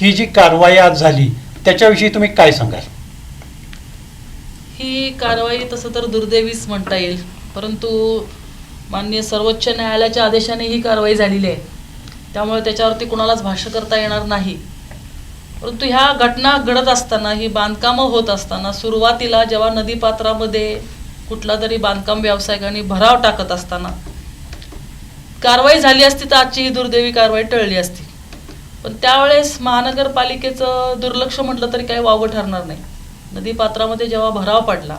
ही जी कारवाई आज झाली त्याच्याविषयी तुम्ही काय सांगाल? ही कारवाई तसं तर दुर्दैवीच म्हणता येईल परंतु माननीय सर्वोच्च न्यायालयाच्या आदेशाने ही कारवाई झालेली आहे. त्यामुळे त्याच्यावरती कुणालाच भाष्य करता येणार नाही. परंतु ह्या घटना घडत असताना ही बांधकामं होत असताना सुरुवातीला जेव्हा नदीपात्रामध्ये कुठला तरी बांधकाम व्यावसायिकांनी भराव टाकत असताना कारवाई झाली असती तर आजची ही दुर्दैवी कारवाई टळली असती. पण त्यावेळेस महानगरपालिकेचं दुर्लक्ष म्हटलं तरी काही वावं ठरणार नाही. नदीपात्रामध्ये जेव्हा भराव पडला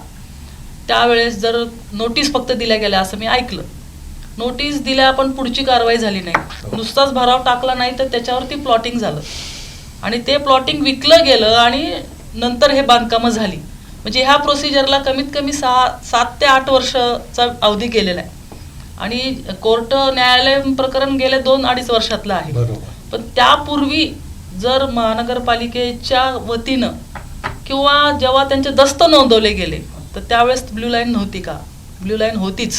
त्यावेळेस जर नोटीस फक्त दिल्या गेल्या असं मी ऐकलं. नोटीस दिल्या पण पुढची कारवाई झाली नाही. नुसताच भराव टाकला नाही तर त्याच्यावरती प्लॉटिंग झालं. आणि ते प्लॉटिंग विकलं गेलं आणि नंतर हे बांधकामं झाली. म्हणजे ह्या प्रोसिजरला कमीत कमी सहा सात ते आठ वर्षाचा अवधी गेलेला आहे. आणि कोर्ट न्यायालय प्रकरण गेले दोन अडीच वर्षातलं आहे. बरोबर. पण त्यापूर्वी जर महानगरपालिकेच्या वतीनं किंवा जेव्हा त्यांचे दस्त नोंदवले गेले तर त्यावेळेस ब्ल्यू लाईन नव्हती का? ब्ल्यू लाईन होतीच.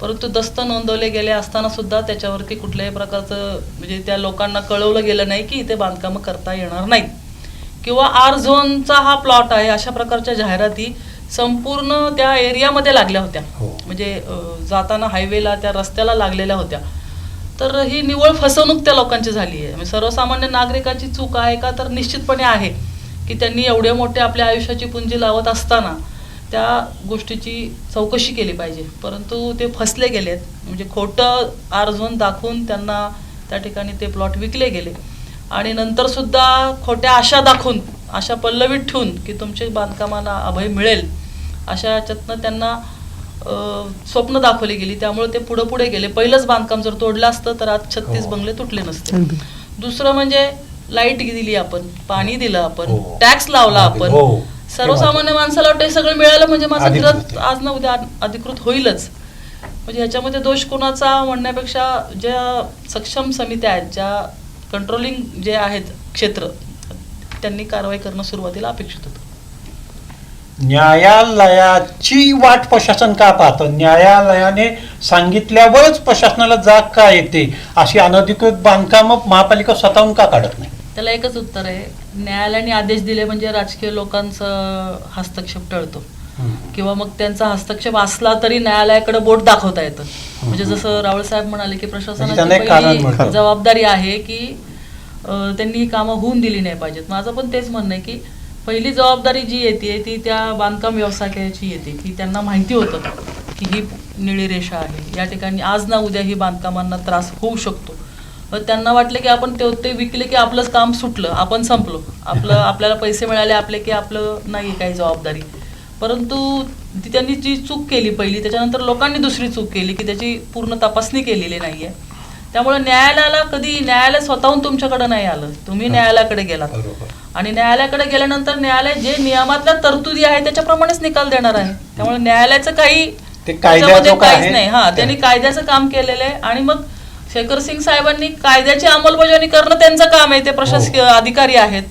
परंतु दस्त नोंदवले गेले असताना सुद्धा त्याच्यावरती कुठल्याही प्रकारचं म्हणजे त्या लोकांना कळवलं गेलं नाही की इथे बांधकामं करता येणार नाहीत. किंवा आर झोनचा हा प्लॉट आहे अशा प्रकारच्या जाहिराती संपूर्ण त्या एरियामध्ये लागल्या होत्या. हो. म्हणजे जाताना हायवेला त्या रस्त्याला लागलेल्या होत्या. तर ही निव्वळ फसवणूक त्या लोकांची झाली आहे. म्हणजे सर्वसामान्य नागरिकाची चूक आहे का तर निश्चितपणे आहे की त्यांनी एवढे मोठे आपल्या आयुष्याची पुंजी लावत असताना त्या गोष्टीची चौकशी केली पाहिजे. परंतु ते फसले गेलेत. म्हणजे खोटं आर्जवून दाखवून त्यांना त्या ठिकाणी ते प्लॉट विकले गेले. आणि नंतरसुद्धा खोट्या आशा दाखवून आशा पल्लवीत ठेवून की तुमच्या बांधकामाला अभय मिळेल अशा याच्यातनं त्यांना स्वप्न दाखवली गेली. त्यामुळे ते पुढे पुढे गेले. पहिलंच बांधकाम जर तोडलं असतं तर आज छत्तीस हो. बंगले तुटले नसते. दुसरं म्हणजे लाइट दिली आपण पाणी दिलं आपण हो. टॅक्स लावला आपण. हो. सर्वसामान्य माणसाला वाटतं सगळं मिळालं म्हणजे माझं आहे. आज ना उद्या अधिकृत होईलच. म्हणजे ह्याच्यामध्ये दोष कोणाचा म्हणण्यापेक्षा ज्या सक्षम समित्या आहेत ज्या कंट्रोलिंग जे आहेत क्षेत्र त्यांनी कारवाई करणं सुरुवातीला अपेक्षित होतं. न्यायालयाची वाट प्रशासन का पाहतं? न्यायालयाने सांगितल्यावरच प्रशासनाला जाग का येते? अशी अनधिकृत बांधकामं महापालिका स्वतःहून का काढत नाही? त्याला एकच उत्तर आहे. न्यायालयाने आदेश दिले म्हणजे राजकीय लोकांचा हस्तक्षेप टळतो. किंवा मग त्यांचा हस्तक्षेप असला तरी न्यायालयाकडे बोट दाखवता येतं. म्हणजे जसं रावळ साहेब म्हणाले की म्हणजे प्रशासनाची मिळतं. जबाबदारी आहे की त्यांनी ही कामं होऊन दिली नाही पाहिजेत. माझं पण तेच म्हणणं आहे की पहिली जबाबदारी जी येते ती त्या बांधकाम व्यवसायाची येते की त्यांना माहिती होतं की ही निळी रेषा आहे. या ठिकाणी आज ना उद्या ही बांधकामांना त्रास होऊ शकतो. त्यांना वाटलं की आपण ते ते विकले की आपलंच काम सुटलं आपण संपलो. आपलं आपल्याला पैसे मिळाले आपले की आपलं नाही काही जबाबदारी. परंतु ती त्यांनी जी चूक केली पहिली त्याच्यानंतर लोकांनी दुसरी चूक केली की त्याची पूर्ण तपासणी केलेली नाहीये. त्यामुळे न्यायालयाला कधी न्यायालय स्वतःहून तुमच्याकडे नाही आलं. तुम्ही न्यायालयाकडे गेलात. आणि न्यायालयाकडे गेल्यानंतर न्यायालय जे नियमातल्या तरतुदी आहे त्याच्याप्रमाणेच निकाल देणार आहे. त्यामुळे न्यायालयाचं काही काहीच? नाही. हा त्यांनी कायद्याचं काम केलेलं आहे. आणि मग शेखर सिंग साहेबांनी कायद्याची अंमलबजावणी करणं त्यांचं काम आहे. ते प्रशासकीय हो. अधिकारी आहेत.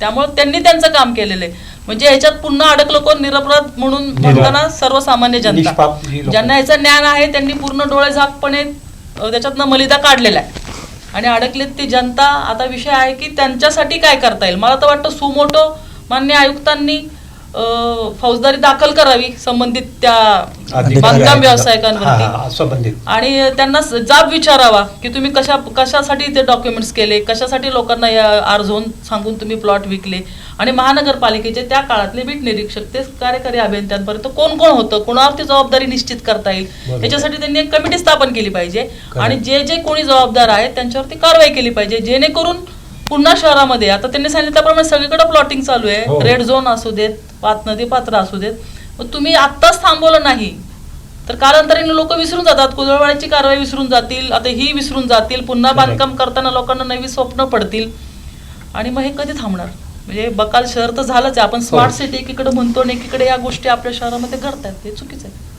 त्यामुळे त्यांनी त्यांचं काम केलेलं आहे. म्हणजे ह्याच्यात पुन्हा अडकलं कोण? निरपराध म्हणून म्हणताना सर्वसामान्य जनता. ज्यांना ह्याचं ज्ञान आहे त्यांनी पूर्ण डोळे झाकपणे त्याच्यातनं मलिदा काढलेला आहे. आणि अडकलेत ती जनता. आता विषय आहे की त्यांच्यासाठी काय करता येईल? मला तर वाटतं सुमोटो मान्य आयुक्तांनी फौजदारी दाखल करावी संबंधित त्या बांधकाम. व्यावसायिकांवरती संबंधित आणि त्यांना जाब विचारावा की तुम्ही कशा कशासाठी ते डॉक्युमेंट्स केले कशासाठी लोकांना या झोन सांगून तुम्ही प्लॉट विकले आणि महानगरपालिकेचे त्या काळातले बीट निरीक्षक ते कार्यकारी अभियंत्यांपर्यंत कोण कोण होतं कोणावरती जबाबदारी निश्चित करता येईल. याच्यासाठी त्यांनी एक कमिटी स्थापन केली पाहिजे. आणि जे जे कोणी जबाबदार आहेत त्यांच्यावरती कारवाई केली पाहिजे जेणेकरून पुन्हा शहरामध्ये. आता त्यांनी सांगितलं त्याप्रमाणे सगळीकडे प्लॉटिंग चालू आहे. हो. रेड झोन असू देत पात नदी पात्र असू देत. मग तुम्ही आत्ताच थांबवलं नाही. तर कालांतराने लोक विसरून जातात. कुदळवाड्याची कारवाई विसरून जातील आता ही विसरून जातील. पुन्हा. बांधकाम करताना लोकांना नवी स्वप्न पडतील. आणि मग हे कधी थांबणार? म्हणजे बकाल शहर तर झालंच आहे. आपण स्मार्ट सिटी एकीकडे म्हणतो आणि एकीकडे या गोष्टी आपल्या शहरामध्ये घडतात हे चुकीचं आहे.